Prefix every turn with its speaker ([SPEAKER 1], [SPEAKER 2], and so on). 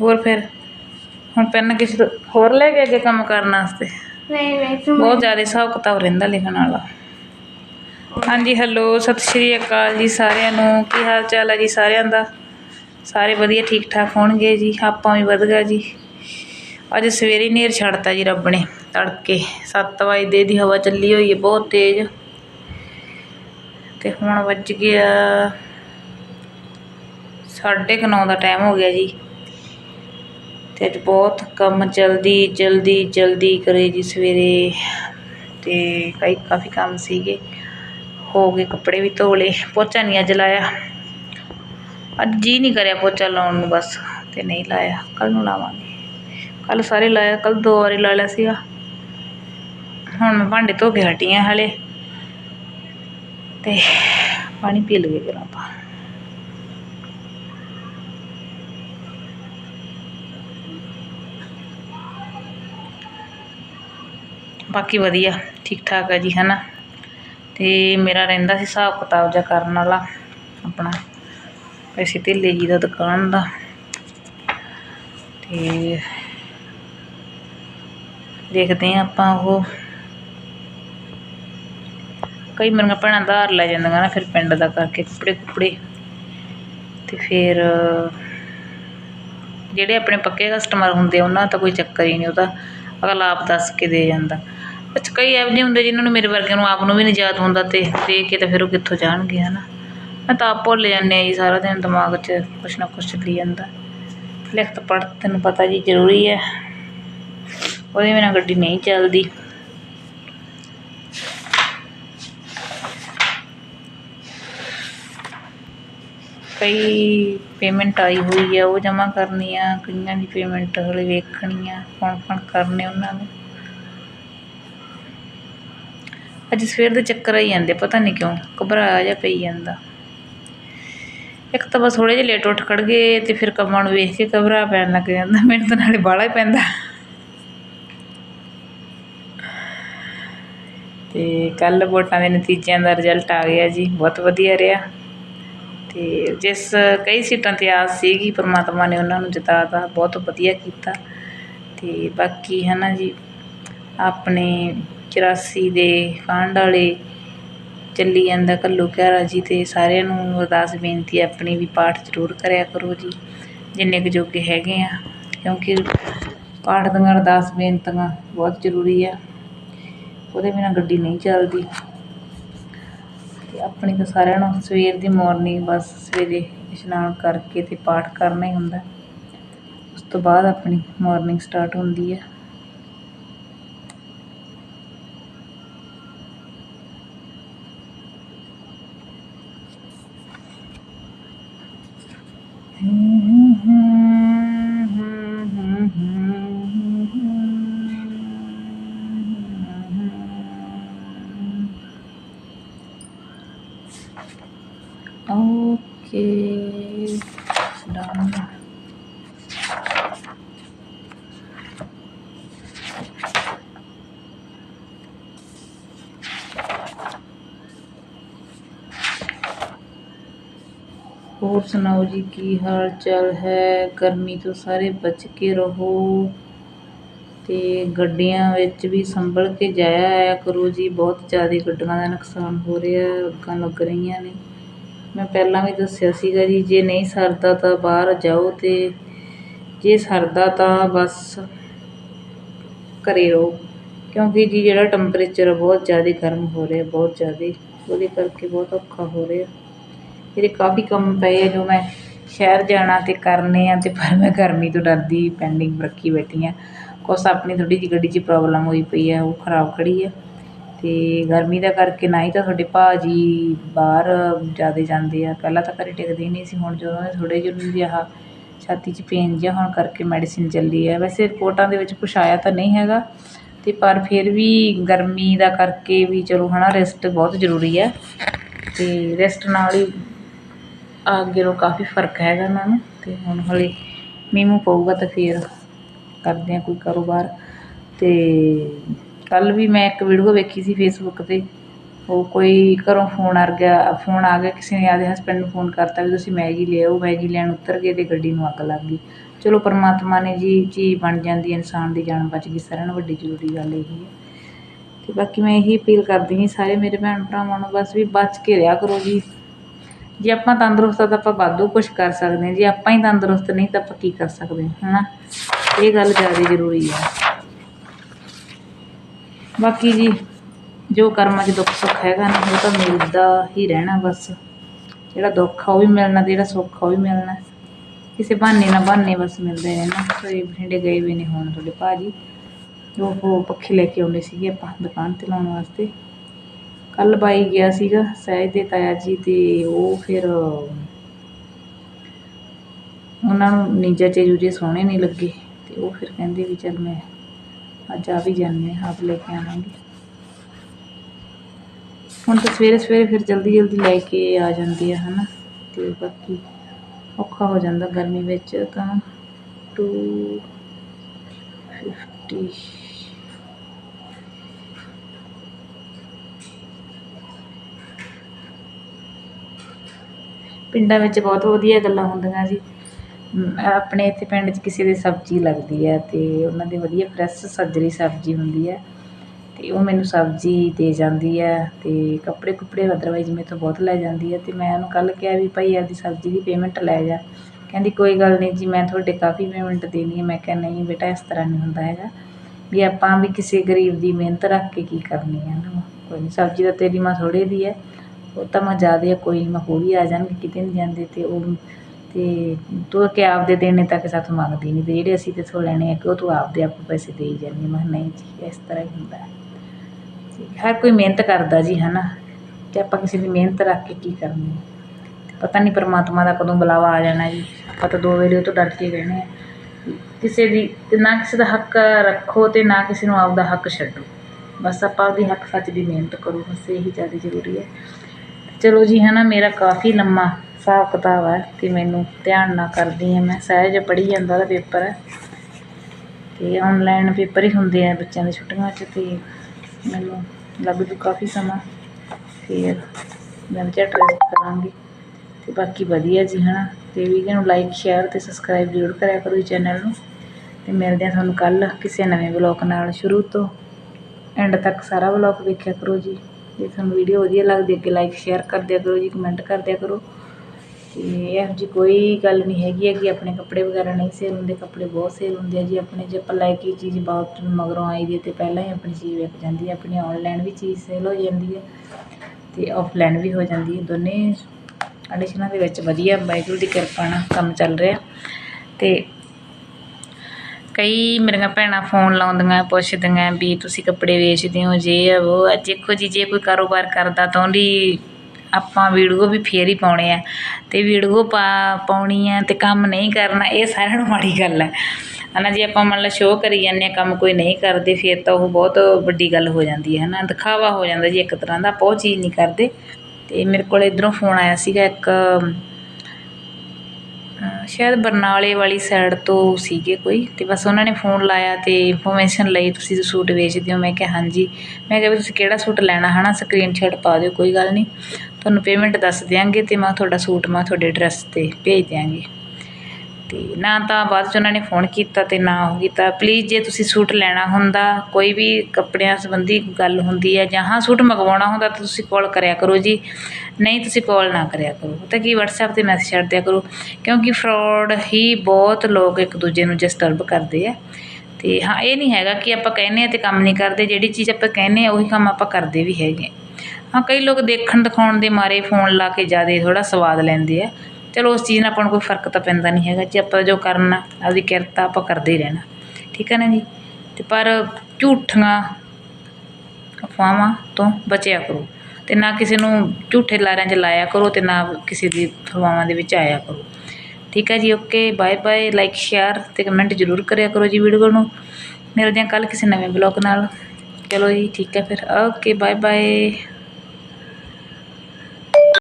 [SPEAKER 1] ਹੋਰ ਫਿਰ? ਹੁਣ ਪੈਨ ਕਿਸੇ ਤੋਂ ਹੋਰ ਲੈ ਕੇ ਅੱਗੇ ਕੰਮ ਕਰਨ ਵਾਸਤੇ?
[SPEAKER 2] ਨਹੀਂ ਨਹੀਂ
[SPEAKER 1] ਬਹੁਤ ਜ਼ਿਆਦਾ ਹਿਸਾਬ ਕਿਤਾਬ ਰਹਿੰਦਾ ਲਿਖਣ ਵਾਲਾ। ਹਾਂਜੀ ਹੈਲੋ ਸਤਿ ਸ਼੍ਰੀ ਅਕਾਲ ਜੀ ਸਾਰਿਆਂ ਨੂੰ। ਕੀ ਹਾਲ ਚਾਲ ਹੈ ਜੀ ਸਾਰਿਆਂ ਦਾ? ਸਾਰੇ ਵਧੀਆ ਠੀਕ ਠਾਕ ਹੋਣਗੇ ਜੀ? ਆਪਾਂ ਵੀ ਵਧੀਆ ਜੀ। ਅੱਜ ਸਵੇਰੇ ਨੇਰ ਛੱਡਤਾ ਜੀ ਰੱਬ ਨੇ ਤੜਕੇ। 7 ਵਜੇ ਦੀ ਹਵਾ ਚੱਲੀ ਹੋਈ ਹੈ ਬਹੁਤ ਤੇਜ਼। ਤੇ ਹੁਣ ਵੱਜ ਗਿਆ ਸਾਢੇ ਕੁ ਨੌ ਦਾ ਟਾਈਮ ਹੋ ਗਿਆ ਜੀ। ਅਤੇ ਅੱਜ ਬਹੁਤ ਕੰਮ ਜਲਦੀ ਜਲਦੀ ਜਲਦੀ ਕਰੇ ਜੀ ਸਵੇਰੇ। ਅਤੇ ਕਈ ਕਾਫੀ ਕੰਮ ਸੀਗੇ। ਹੋ ਗਏ ਕੱਪੜੇ ਵੀ ਧੋ ਲਏ ਪੋਚਾ ਨਹੀਂ ਅੱਜ ਲਾਇਆ। ਅੱਜ ਜੀਅ ਨਹੀਂ ਕਰਿਆ ਪੋਚਾ ਲਾਉਣ ਨੂੰ ਬਸ ਅਤੇ ਨਹੀਂ ਲਾਇਆ। ਕੱਲ੍ਹ ਨੂੰ ਲਾਵਾਂਗੇ। ਕੱਲ੍ਹ ਸਾਰੇ ਲਾਇਆ, ਕੱਲ੍ਹ ਦੋ ਵਾਰੀ ਲਾ ਲਿਆ ਸੀਗਾ। ਹੁਣ ਮੈਂ ਭਾਂਡੇ ਧੋ ਕੇ ਹਟੀ ਹਾਂ ਹਲੇ। ਤੇ ਪਾਣੀ ਪੀ ਲਈਏ ਫਿਰ ਆਪਾਂ। ਬਾਕੀ ਵਧੀਆ ਠੀਕ ਠਾਕ ਹੈ ਜੀ ਹੈ ਨਾ ਤੇ ਮੇਰਾ ਰਹਿੰਦਾ ਸੀ ਹਿਸਾਬ ਕਿਤਾਬ ਜਾਂ ਕਰਨ ਵਾਲਾ, ਆਪਣਾ ਪੈਸੇ ਧੇਲੇ ਜੀ ਦਾ ਦੁਕਾਨ ਦਾ। ਤੇ ਦੇਖਦੇ ਹਾਂ ਆਪਾਂ ਉਹ। ਕਈ ਮੇਰੀਆਂ ਭੈਣਾਂ ਉਧਾਰ ਲੈ ਜਾਂਦੀਆਂ ਨਾ, ਫਿਰ ਪਿੰਡ ਦਾ ਕਰਕੇ ਕੱਪੜੇ ਕੁਪੜੇ। ਤੇ ਫਿਰ ਜਿਹੜੇ ਆਪਣੇ ਪੱਕੇ ਕਸਟਮਰ ਹੁੰਦੇ ਉਹਨਾਂ ਦਾ ਤਾਂ ਕੋਈ ਚੱਕਰ ਹੀ ਨਹੀਂ ਉਹਦਾ ਅਗਲਾ ਆਪ ਦੱਸ ਕੇ ਦੇ ਜਾਂਦਾ। ਅੱਛਾ ਕਈ ਇਹੋ ਜਿਹੇ ਹੁੰਦੇ ਜਿਨ੍ਹਾਂ ਨੂੰ ਮੇਰੇ ਵਰਗਿਆਂ ਨੂੰ ਆਪ ਨੂੰ ਵੀ ਨਹੀਂ ਯਾਦ ਹੁੰਦਾ ਅਤੇ ਦੇਖ ਕੇ ਤਾਂ ਫਿਰ ਉਹ ਕਿੱਥੋਂ ਜਾਣਗੇ ਹੈ ਨਾ ਮੈਂ ਤਾਂ ਆਪ ਭੁੱਲ ਜਾਂਦੇ ਹਾਂ ਜੀ ਸਾਰਾ ਦਿਨ ਦਿਮਾਗ 'ਚ ਕੁਛ ਨਾ ਕੁਛ ਚੱਲੀ ਜਾਂਦਾ। ਲਿਖਤ ਪੜ੍ਹ ਤੈਨੂੰ ਪਤਾ ਜੀ ਜ਼ਰੂਰੀ ਹੈ। ਉਹਦੇ ਬਿਨਾਂ ਗੱਡੀ ਨਹੀਂ ਚੱਲਦੀ। ਕਈ ਪੇਮੈਂਟ ਆਈ ਹੋਈ ਆ, ਉਹ ਜਮ੍ਹਾਂ ਕਰਨੀ ਆ ਕਈਆਂ ਦੀ ਪੇਮੈਂਟ ਹਲੇ ਵੇਖਣੀ ਆ ਫੋਨ ਫੋਨ ਕਰਨੇ ਉਹਨਾਂ ਨੂੰ। ਅੱਜ ਸਵੇਰ ਦੇ ਚੱਕਰ ਆਈ ਜਾਂਦੇ ਪਤਾ ਨਹੀਂ ਕਿਉਂ, ਘਬਰਾਇਆ ਜਿਹਾ ਪਈ ਜਾਂਦਾ। ਇੱਕ ਤਾਂ ਬਸ ਥੋੜੇ ਜਿਹੇ ਲੇਟ ਉੱਠ ਖੜ ਗਏ ਤੇ ਫਿਰ ਕੰਮਾਂ ਨੂੰ ਵੇਖ ਕੇ ਘਬਰਾ ਪੈਣ ਲੱਗ ਜਾਂਦਾ, ਮੈਨੂੰ ਤਾਂ ਨਾਲੇ ਬਾਹਲਾ ਹੀ ਪੈਂਦਾ। ਤੇ ਕੱਲ ਵੋਟਾਂ ਦੇ ਨਤੀਜਿਆਂ ਦਾ ਰਿਜ਼ਲਟ ਆ ਗਿਆ ਜੀ, ਬਹੁਤ ਵਧੀਆ ਰਿਹਾ। ਤੇ ਜਿਸ ਕਈ ਸੀਟਾਂ ਤੇ ਆਸ ਸੀਗੀ, ਪਰਮਾਤਮਾ ਨੇ ਉਹਨਾਂ ਨੂੰ ਜਿਤਾਤਾ ਬਹੁਤ ਵਧੀਆ ਕੀਤਾ। ਤੇ ਬਾਕੀ ਹੈ ਨਾ ਜੀ, ਆਪਣੇ 84 ਦੇ ਕਾਂਡ ਵਾਲੇ ਚੱਲੀ ਜਾਂਦਾ ਕੱਲੂ ਘਰਾ ਜੀ ਤੇ ਸਾਰਿਆਂ ਨੂੰ ਅਰਦਾਸ ਬੇਨਤੀ ਆਪਣੀ ਵੀ ਪਾਠ ਜ਼ਰੂਰ ਕਰਿਆ ਕਰੋ ਜੀ, ਜਿੰਨੇ ਕੁ ਜੋਗੇ ਹੈਗੇ ਆ, ਕਿਉਂਕਿ ਪਾਠ ਦੀਆਂ ਅਰਦਾਸ ਬੇਨਤੀਆਂ ਬਹੁਤ ਜ਼ਰੂਰੀ ਆ, ਉਹਦੇ ਬਿਨਾਂ ਗੱਡੀ ਨਹੀਂ ਚੱਲਦੀ। ਤੇ ਆਪਣੀ ਤਾਂ ਸਾਰਿਆਂ ਨੂੰ ਸਵੇਰ ਦੀ ਮਾਰਨਿੰਗ ਬਸ ਸਵੇਰੇ ਇਸ਼ਨਾਨ ਕਰਕੇ ਤੇ ਪਾਠ ਕਰਨਾ ਹੀ ਹੁੰਦਾ। ਉਸ ਤੋਂ ਬਾਅਦ ਆਪਣੀ ਮਾਰਨਿੰਗ ਸਟਾਰਟ ਹੁੰਦੀ ਆ। Okay, done. ਹੋਰ ਸੁਣਾਓ ਜੀ ਕੀ ਹਾਲ ਚਾਲ ਹੈ? ਗਰਮੀ ਤੋਂ ਸਾਰੇ ਬਚ ਕੇ ਰਹੋ ਤੇ ਗੱਡੀਆਂ ਵਿੱਚ ਵੀ ਸੰਭਲ ਕੇ ਜਾਇਆ ਆਇਆ ਕਰੋ ਜੀ। ਬਹੁਤ ਜ਼ਿਆਦਾ ਗੱਡੀਆਂ ਦਾ ਨੁਕਸਾਨ ਹੋ ਰਿਹਾ ਅੱਗਾਂ ਲੱਗ ਰਹੀਆਂ ਨੇ। ਮੈਂ ਪਹਿਲਾਂ ਵੀ ਦੱਸਿਆ ਸੀਗਾ ਜੀ, ਜੇ ਨਹੀਂ ਸਰਦਾ ਤਾਂ ਬਾਹਰ ਜਾਓ ਤੇ ਜੇ ਸਰਦਾ ਤਾਂ ਬਸ ਘਰ ਰਹੋ। ਕਿਉਂਕਿ ਜੀ ਜਿਹੜਾ ਟੈਂਪਰੇਚਰ ਆ, ਬਹੁਤ ਜ਼ਿਆਦਾ ਗਰਮ ਹੋ ਰਿਹਾ, ਬਹੁਤ ਜ਼ਿਆਦਾ। ਉਹਦੇ ਕਰਕੇ ਬਹੁਤ ਔਖਾ ਹੋ ਰਿਹਾ। ਮੇਰੇ ਕਾਫੀ ਕੰਮ ਪਏ ਆ ਜੋ ਮੈਂ ਸ਼ਹਿਰ ਜਾਣਾ ਅਤੇ ਕਰਨੇ ਆ ਅਤੇ ਪਰ ਮੈਂ ਗਰਮੀ ਤੋਂ ਡਰਦੀ ਪੈਂਡਿੰਗ ਰੱਖੀ ਬੈਠੀ ਹਾਂ ਕੁਛ ਆਪਣੀ ਥੋੜੀ ਜਿਹੀ ਗੱਡੀ 'ਚ ਪ੍ਰੋਬਲਮ ਹੋਈ ਪਈ ਆ, ਉਹ ਖਰਾਬ ਖੜ੍ਹੀ ਆ। ਅਤੇ ਗਰਮੀ ਦਾ ਕਰਕੇ ਨਾ ਹੀ ਤਾਂ ਤੁਹਾਡੇ ਭਾਅ ਜੀ ਬਾਹਰ ਜ਼ਿਆਦਾ ਜਾਂਦੇ ਆ। ਪਹਿਲਾਂ ਤਾਂ ਘਰ ਟਿਕਦੇ ਹੀ ਨਹੀਂ ਸੀ, ਹੁਣ ਜਦੋਂ ਦੇ ਥੋੜ੍ਹੇ ਜਿਹੇ ਉਹਨਾਂ ਦੀ ਆਹ ਛਾਤੀ 'ਚ ਪੇਨ ਜਿਹਾ ਹੋਣ ਕਰਕੇ ਮੈਡੀਸਨ ਚੱਲੀ ਹੈ ਵੈਸੇ ਰਿਪੋਰਟਾਂ ਦੇ ਵਿੱਚ ਕੁਛ ਆਇਆ ਤਾਂ ਨਹੀਂ ਹੈਗਾ ਅਤੇ ਪਰ ਫਿਰ ਵੀ ਗਰਮੀ ਦਾ ਕਰਕੇ ਵੀ ਚਲੋ ਹੈ ਨਾ ਰੈਸਟ ਬਹੁਤ ਜ਼ਰੂਰੀ ਹੈ ਅਤੇ ਰੈਸਟ ਨਾਲ ਹੀ ਅੱਗੇ ਨਾਲੋਂ ਕਾਫੀ ਫ਼ਰਕ ਹੈਗਾ ਉਹਨਾਂ ਨੂੰ ਅਤੇ ਹੁਣ ਹਲੇ ਮੀਂਹ ਮੂੰਹ ਪਊਗਾ ਤਾਂ ਫਿਰ ਕਰਦੇ ਹਾਂ ਕੋਈ ਕਾਰੋਬਾਰ। ਅਤੇ ਕੱਲ ਵੀ ਮੈਂ ਇੱਕ ਵੀਡੀਓ ਵੇਖੀ ਸੀ ਫੇਸਬੁੱਕ ਤੇ। ਉਹ ਕੋਈ ਘਰੋਂ ਫੋਨ ਆ ਗਿਆ ਫੋਨ ਆ ਗਿਆ, ਕਿਸੇ ਨੇ ਆਪਦੇ ਹਸਬੈਂਡ ਨੂੰ ਫੋਨ ਕਰਤਾ ਵੀ ਤੁਸੀਂ ਮੈਗੀ ਲਿਆਓ ਮੈਗੀ ਲੈਣ ਉਤਰ ਗਏ ਤੇ ਗੱਡੀ ਨੂੰ ਅੱਗ ਲੱਗ ਗਈ। ਚਲੋ ਪਰਮਾਤਮਾ ਨੇ ਜੀ ਚੀਜ਼ ਬਣ ਜਾਂਦੀ ਇਨਸਾਨ ਦੀ ਜਾਨ ਬਚ ਗਈ, ਸਾਰਿਆਂ ਨਾਲੋਂ ਵੱਡੀ ਜ਼ਰੂਰੀ ਗੱਲ ਇਹੀ ਹੈ। ਤੇ ਬਾਕੀ ਮੈਂ ਇਹੀ ਅਪੀਲ ਕਰਦੀ ਹਾਂ ਸਾਰੇ ਮੇਰੇ ਭੈਣ ਭਰਾਵਾਂ ਨੂੰ, ਬਸ ਵੀ ਬਚ ਕੇ ਰਿਹਾ ਕਰੋ ਜੀ। ਜੇ ਆਪਾਂ ਤੰਦਰੁਸਤ ਆ ਤਾਂ ਆਪਾਂ ਵਾਧੂ ਕੁਝ ਕਰ ਸਕਦੇ ਹਾਂ, ਜੇ ਆਪਾਂ ਹੀ ਤੰਦਰੁਸਤ ਨਹੀਂ ਤਾਂ ਆਪਾਂ ਕੀ ਕਰ ਸਕਦੇ ਹਾਂ, ਹਨਾ? ਇਹ ਗੱਲ ਜ਼ਿਆਦਾ ਜ਼ਰੂਰੀ ਹੈ। ਬਾਕੀ ਜੀ, ਜੋ ਕਰਮਾਂ 'ਚ ਦੁੱਖ ਸੁੱਖ ਹੈਗਾ ਨਾ, ਉਹ ਤਾਂ ਮਿਲਦਾ ਹੀ ਰਹਿਣਾ ਬਸ। ਜਿਹੜਾ ਦੁੱਖ ਆ, ਉਹ ਵੀ ਮਿਲਣਾ ਤੇ ਜਿਹੜਾ ਸੁੱਖ ਆ, ਉਹ ਵੀ ਮਿਲਣਾ। ਕਿਸੇ ਬਹਾਨੇ ਨਾ ਬਹਾਨੇ ਬਸ ਮਿਲਦੇ ਰਹਿਣਾ। ਕੋਈ ਬਠਿੰਡੇ ਗਏ ਵੀ ਨਹੀਂ ਹੋਣ ਤੁਹਾਡੇ ਭਾਜੀ ਉਹ ਪੱਖੇ ਲੈ ਕੇ ਆਉਂਦੇ ਸੀਗੇ ਆਪਾਂ ਦੁਕਾਨ ਤੇ ਲਾਉਣ ਵਾਸਤੇ। ਕੱਲ ਬਾਈ ਗਿਆ ਸੀਗਾ, ਸਹਿਜ ਦੇ ਤਾਇਆ ਜੀ ਤੇ ਉਹ ਫਿਰ ਉਹਨਾਂ ਨੂੰ ਨੀਂਜਾ ਚੇਜੂਰੇ ਸੋਹਣੇ ਨਹੀਂ ਲੱਗੇ। ਤੇ ਉਹ ਫਿਰ ਕਹਿੰਦੇ ਵੀ ਚੱਲ ਮੈਂ ਅੱਜ ਆ ਵੀ ਜਾਂਦੇ ਹਾਂ, ਆਪ ਲੈ ਕੇ ਆਵਾਂਗੇ। ਹੁਣ ਤਾਂ ਸਵੇਰੇ ਸਵੇਰੇ ਫਿਰ ਜਲਦੀ ਜਲਦੀ ਲੈ ਕੇ ਆ ਜਾਂਦੀ ਆ, ਹਨਾ। ਤੇ ਬਾਕੀ ਔਖਾ ਹੋ ਜਾਂਦਾ ਗਰਮੀ ਵਿੱਚ ਤਾਂ 250 ਪਿੰਡਾਂ ਵਿੱਚ ਬਹੁਤ ਵਧੀਆ ਗੱਲਾਂ ਹੁੰਦੀਆਂ ਜੀ। ਆਪਣੇ ਇੱਥੇ ਪਿੰਡ 'ਚ ਕਿਸੇ ਦੇ ਸਬਜ਼ੀ ਲੱਗਦੀ ਹੈ ਅਤੇ ਉਹਨਾਂ ਦੇ ਵਧੀਆ ਫਰੈਸ਼ ਸੱਜਰੀ ਸਬਜ਼ੀ ਹੁੰਦੀ ਹੈ ਅਤੇ ਉਹ ਮੈਨੂੰ ਸਬਜ਼ੀ ਦੇ ਜਾਂਦੀ ਹੈ ਅਤੇ ਕੱਪੜੇ ਕੁੱਪੜੇ ਅਦਰਵਾਈਜ਼ ਮੇਰੇ ਤੋਂ ਬਹੁਤ ਲੈ ਜਾਂਦੀ ਹੈ ਅਤੇ ਮੈਂ ਉਹਨੂੰ ਕੱਲ੍ਹ ਕਿਹਾ ਵੀ ਭਾਈ ਆਪਦੀ ਸਬਜ਼ੀ ਦੀ ਪੇਮੈਂਟ ਲੈ ਜਾ। ਕਹਿੰਦੀ, ਕੋਈ ਗੱਲ ਨਹੀਂ ਜੀ, ਮੈਂ ਤੁਹਾਡੇ ਕਾਫੀ ਪੇਮੈਂਟ ਦੇਣੀ ਹੈ। ਮੈਂ ਕਿਹਾ, ਨਹੀਂ ਬੇਟਾ, ਇਸ ਤਰ੍ਹਾਂ ਨਹੀਂ ਹੁੰਦਾ ਹੈਗਾ। ਵੀ ਆਪਾਂ ਵੀ ਕਿਸੇ ਗਰੀਬ ਦੀ ਮਿਹਨਤ ਰੱਖ ਕੇ ਕੀ ਕਰਨੀ ਹੈ ਨਾ। ਕੋਈ ਨਹੀਂ ਸਬਜ਼ੀ ਤਾਂ ਤੇਰੀ ਮਾਂ ਥੋੜ੍ਹੇ ਦੀ ਹੈ। ਉਹ ਤਾਂ ਮੈਂ ਜ਼ਿਆਦਾ ਕੋਈ ਨਹੀਂ ਮੈਂ ਹੋਰ ਵੀ ਆ ਜਾਣਗੇ, ਕਿਤੇ ਨਹੀਂ ਜਾਂਦੇ ਅਤੇ ਉਹ ਅਤੇ ਤੂੰ ਕਿ ਆਪਦੇ ਦੇਣੇ ਤੱਕ ਸਾਥੋਂ ਮੰਗਦੀ ਨਹੀਂ ਅਤੇ ਜਿਹੜੇ ਅਸੀਂ ਤੇਥੋਂ ਲੈਣੇ ਆ ਕਿ ਉਹ ਤੂੰ ਆਪਦੇ ਆਪ ਪੈਸੇ ਦੇਈ ਜਾਂਦੀ ਹੈ। ਮੈਂ ਕਿਹਾ ਨਹੀਂ ਜੀ, ਇਸ ਤਰ੍ਹਾਂ ਹੀ ਹੁੰਦਾ। ਹਰ ਕੋਈ ਮਿਹਨਤ ਕਰਦਾ ਜੀ ਹੈ ਨਾ ਅਤੇ ਆਪਾਂ ਕਿਸੇ ਦੀ ਮਿਹਨਤ ਰੱਖ ਕੇ ਕੀ ਕਰਨੀ ਹੈ ਪਤਾ ਨਹੀਂ ਪਰਮਾਤਮਾ ਦਾ ਕਦੋਂ ਬੁਲਾਵਾ ਆ ਜਾਣਾ ਜੀ। ਆਪਾਂ ਤਾਂ ਦੋ ਵੇਲੇ ਉਹ ਤੋਂ ਡਰ ਕੇ ਰਹਿਣੇ ਆ। ਕਿਸੇ ਦੀ ਨਾ ਕਿਸੇ ਦਾ ਹੱਕ ਰੱਖੋ ਅਤੇ ਨਾ ਕਿਸੇ ਨੂੰ ਆਪਦਾ ਹੱਕ ਛੱਡੋ। ਬਸ ਆਪਾਂ ਆਪਦੀ ਹੱਕ ਸੱਚ ਦੀ ਮਿਹਨਤ ਕਰੋ, ਬਸ ਇਹੀ ਜ਼ਿਆਦਾ ਜ਼ਰੂਰੀ ਹੈ। ਚਲੋ ਜੀ ਹੈ ਨਾ ਮੇਰਾ ਕਾਫੀ ਲੰਮਾ ਹਿਸਾਬ ਕਿਤਾਬ ਹੈ ਤੇ ਮੈਨੂੰ ਧਿਆਨ ਨਾਲ ਕਰਦੀ ਹਾਂ ਮੈਂ। ਸਹਿਜ ਪੜ੍ਹੀ ਜਾਂਦਾ ਉਹਦਾ ਪੇਪਰ। ਹੈ ਅਤੇ ਔਨਲਾਈਨ ਪੇਪਰ ਹੀ ਹੁੰਦੇ ਆ ਬੱਚਿਆਂ ਦੇ ਛੁੱਟੀਆਂ 'ਚ ਅਤੇ ਮੈਨੂੰ ਲੱਗ ਜੂ ਕਾਫੀ ਸਮਾਂ। ਫਿਰ ਮੈਂ ਵਿਚਾਰ ਟਰੈਸ ਕਰਾਂਗੀ। ਅਤੇ ਬਾਕੀ ਵਧੀਆ ਜੀ ਹੈ ਨਾ ਅਤੇ ਵੀਡੀਓ ਨੂੰ ਲਾਈਕ ਸ਼ੇਅਰ ਅਤੇ ਸਬਸਕ੍ਰਾਈਬ ਜ਼ਰੂਰ ਕਰਿਆ ਕਰੋ ਜੀ ਚੈਨਲ ਨੂੰ। ਅਤੇ ਮਿਲਦੇ ਆ ਤੁਹਾਨੂੰ ਕੱਲ ਕਿਸੇ ਨਵੇਂ ਵਲੌਗ ਨਾਲ ਸ਼ੁਰੂ ਤੋਂ। ਐਂਡ ਤੱਕ ਸਾਰਾ ਵਲੌਗ ਵੇਖਿਆ ਕਰੋ ਜੀ। ਜੇ ਤੁਹਾਨੂੰ ਵੀਡੀਓ ਵਧੀਆ ਲੱਗਦੀ ਅੱਗੇ ਲਾਈਕ ਸ਼ੇਅਰ ਕਰ ਦਿਆ ਕਰੋ ਜੀ ਕਮੈਂਟ ਕਰ ਦਿਆ ਕਰੋ। ਤੇ ਇਹੋ ਜੀ ਕੋਈ ਗੱਲ ਨਹੀਂ ਹੈਗੀ ਹੈ ਕਿ ਆਪਣੇ ਕੱਪੜੇ ਵਗੈਰਾ ਨਹੀਂ ਸੇਲ ਹੁੰਦੇ, ਕੱਪੜੇ ਬਹੁਤ ਸੇਲ ਹੁੰਦੇ ਆ ਜੀ। ਆਪਣੇ ਜੇ ਆਪਾਂ ਲੈ ਕੇ ਚੀਜ਼ ਬਾਅਦ ਮਗਰੋਂ ਆਈ ਦੀ ਹੈ ਤੇ ਪਹਿਲਾਂ ਹੀ ਆਪਣੀ ਚੀਜ਼ ਵਿਕ ਜਾਂਦੀ ਹੈ। ਆਪਣੀ ਆਨਲਾਈਨ ਵੀ ਚੀਜ਼ ਸੇਲ ਹੋ ਜਾਂਦੀ ਹੈ ਤੇ ਆਫਲਾਈਨ ਵੀ ਹੋ ਜਾਂਦੀ ਹੈ। ਦੋਨੇ ਕੰਡੀਸ਼ਨਾਂ ਦੇ ਵਿੱਚ ਵਧੀਆ ਵਾਹਿਗੁਰੂ ਦੀ ਕਿਰਪਾ ਨਾਲ ਕੰਮ ਚੱਲ ਰਿਹਾ। ਤੇ ਕਈ ਮੇਰੀਆਂ ਭੈਣਾਂ ਫੋਨ ਲਾਉਂਦੀਆਂ, ਪੁੱਛਦੀਆਂ ਵੀ ਤੁਸੀਂ ਕੱਪੜੇ ਵੇਚਦੇ ਹੋ, ਜੇ ਆ ਉਹ ਦੇਖੋ ਜੀ, ਜੇ ਕੋਈ ਕਾਰੋਬਾਰ ਕਰਦਾ ਤਾਂ ਉਹਦੀ ਆਪਾਂ ਵੀਡੀਓ ਵੀ ਫੇਰ ਹੀ ਪਾਉਣੇ ਆ। ਅਤੇ ਵੀਡੀਓ ਪਾ, ਪਾਉਣੀ ਆ ਅਤੇ ਕੰਮ ਨਹੀਂ ਕਰਨਾ, ਇਹ ਸਾਰਿਆਂ ਨੂੰ ਮਾੜੀ ਗੱਲ ਹੈ ਹੈ ਨਾ ਜੇ ਆਪਾਂ ਮੰਨ ਲਓ ਸ਼ੋਅ ਕਰੀ ਜਾਂਦੇ ਹਾਂ ਕੰਮ ਕੋਈ ਨਹੀਂ ਕਰਦੇ, ਫਿਰ ਤਾਂ ਉਹ ਬਹੁਤ ਵੱਡੀ ਗੱਲ ਹੋ ਜਾਂਦੀ ਹੈ ਨਾ ਦਿਖਾਵਾ ਹੋ ਜਾਂਦਾ ਜੀ ਇੱਕ ਤਰ੍ਹਾਂ ਦਾ, ਆਪਾਂ ਉਹ ਚੀਜ਼ ਨਹੀਂ ਕਰਦੇ। ਅਤੇ ਮੇਰੇ ਕੋਲ ਇਧਰੋਂ ਫੋਨ ਆਇਆ ਸੀਗਾ ਇੱਕ ਸ਼ਾਇਦ ਬਰਨਾਲੇ ਵਾਲੀ ਸਾਈਡ ਤੋਂ ਸੀਗੇ ਕੋਈ। ਤੇ ਬਸ ਉਹਨਾਂ ਨੇ ਫੋਨ ਲਾਇਆ ਤੇ ਇਨਫੋਰਮੇਸ਼ਨ ਲਈ, ਤੁਸੀਂ ਸੂਟ ਵੇਚਦੇ ਹੋ। ਮੈਂ ਕਿਹਾ, ਹਾਂਜੀ। ਮੈਂ ਕਿਹਾ ਵੀ ਤੁਸੀਂ ਕਿਹੜਾ ਸੂਟ ਲੈਣਾ, ਹਨਾ? ਸਕਰੀਨਸ਼ਾਟ ਪਾ ਦਿਓ, ਕੋਈ ਗੱਲ ਨਹੀਂ। ਤੁਹਾਨੂੰ ਪੇਮੈਂਟ ਦੱਸ ਦਿਆਂਗੇ ਅਤੇ ਮੈਂ ਤੁਹਾਡਾ ਸੂਟ, ਮੈਂ ਤੁਹਾਡੇ ਐਡਰੈਸ ਤੇ ਭੇਜ ਦਿਆਂਗੇ। ਅਤੇ ਨਾ ਤਾਂ ਬਾਅਦ 'ਚ ਉਹਨਾਂ ਨੇ ਫੋਨ ਕੀਤਾ ਅਤੇ ਨਾ ਉਹ ਕੀਤਾ। ਪਲੀਜ਼ ਜੇ ਤੁਸੀਂ ਸੂਟ ਲੈਣਾ ਹੁੰਦਾ, ਕੋਈ ਵੀ ਕੱਪੜਿਆਂ ਸੰਬੰਧੀ ਗੱਲ ਹੁੰਦੀ ਹੈ ਜਾਂ ਹਾਂ ਸੂਟ ਮੰਗਵਾਉਣਾ ਹੁੰਦਾ ਤਾਂ ਤੁਸੀਂ ਕਾਲ ਕਰਿਆ ਕਰੋ ਜੀ। ਨਹੀਂ ਤੁਸੀਂ ਕਾਲ ਨਾ ਕਰਿਆ ਕਰੋ। ਤਾਂ ਕੀ WhatsApp ਤੇ ਮੈਸੇਜ ਛੱਡ ਦਿਆ ਕਰੋ, ਕਿਉਂਕਿ ਫਰਾਡ ਹੀ ਬਹੁਤ ਲੋਕ ਇੱਕ ਦੂਜੇ ਨੂੰ ਡਿਸਟਰਬ ਕਰਦੇ ਆ। ਅਤੇ ਹਾਂ, ਇਹ ਨਹੀਂ ਹੈਗਾ ਕਿ ਆਪਾਂ ਕਹਿੰਦੇ ਆ ਅਤੇ ਕੰਮ ਨਹੀਂ ਕਰਦੇ, ਜਿਹੜੀ ਚੀਜ਼ ਆਪਾਂ ਕਹਿੰਦੇ ਆ, ਉਹੀ ਕੰਮ ਆਪਾਂ ਕਰਦੇ ਵੀ ਹੈਗੇ ਹਾਂ, ਕਈ ਲੋਕ ਦੇਖਣ ਦਿਖਾਉਣ ਦੇ ਮਾਰੇ ਫੋਨ ਲਾ ਕੇ ਜ਼ਿਆਦਾ ਥੋੜ੍ਹਾ ਸਵਾਦ ਲੈਂਦੇ ਆ। ਚਲੋ ਉਸ ਚੀਜ਼ ਨਾਲ ਆਪਾਂ ਨੂੰ ਕੋਈ ਫ਼ਰਕ ਤਾਂ ਪੈਂਦਾ ਨਹੀਂ ਹੈਗਾ, ਜੇ ਆਪਾਂ ਜੋ ਕਰਨਾ, ਆਪਦੀ ਕਿਰਤ ਆ ਆਪਾਂ ਕਰਦੇ ਹੀ ਰਹਿਣਾ। ਠੀਕ ਹੈ ਨਾ ਜੀ? ਅਤੇ ਪਰ ਝੂਠੀਆਂ ਅਫਵਾਹਾਂ ਤੋਂ ਬਚਿਆ ਕਰੋ ਅਤੇ ਨਾ ਕਿਸੇ ਨੂੰ ਝੂਠੇ ਲਾਰਿਆਂ 'ਚ ਲਾਇਆ ਕਰੋ ਅਤੇ ਨਾ ਕਿਸੇ ਦੀ ਅਫਵਾਹਾਂ ਦੇ ਵਿੱਚ ਆਇਆ ਕਰੋ। ਠੀਕ ਹੈ ਜੀ? Okay, bye bye. Like, share ਅਤੇ ਕਮੈਂਟ ਜ਼ਰੂਰ ਕਰਿਆ ਕਰੋ ਜੀ ਵੀਡੀਓ ਨੂੰ। ਮਿਲਦੇ ਹਾਂ ਕੱਲ੍ਹ ਕਿਸੇ ਨਵੇਂ ਬਲੌਗ ਨਾਲ। ਚਲੋ ਜੀ ਠੀਕ ਹੈ ਫਿਰ। Okay bye bye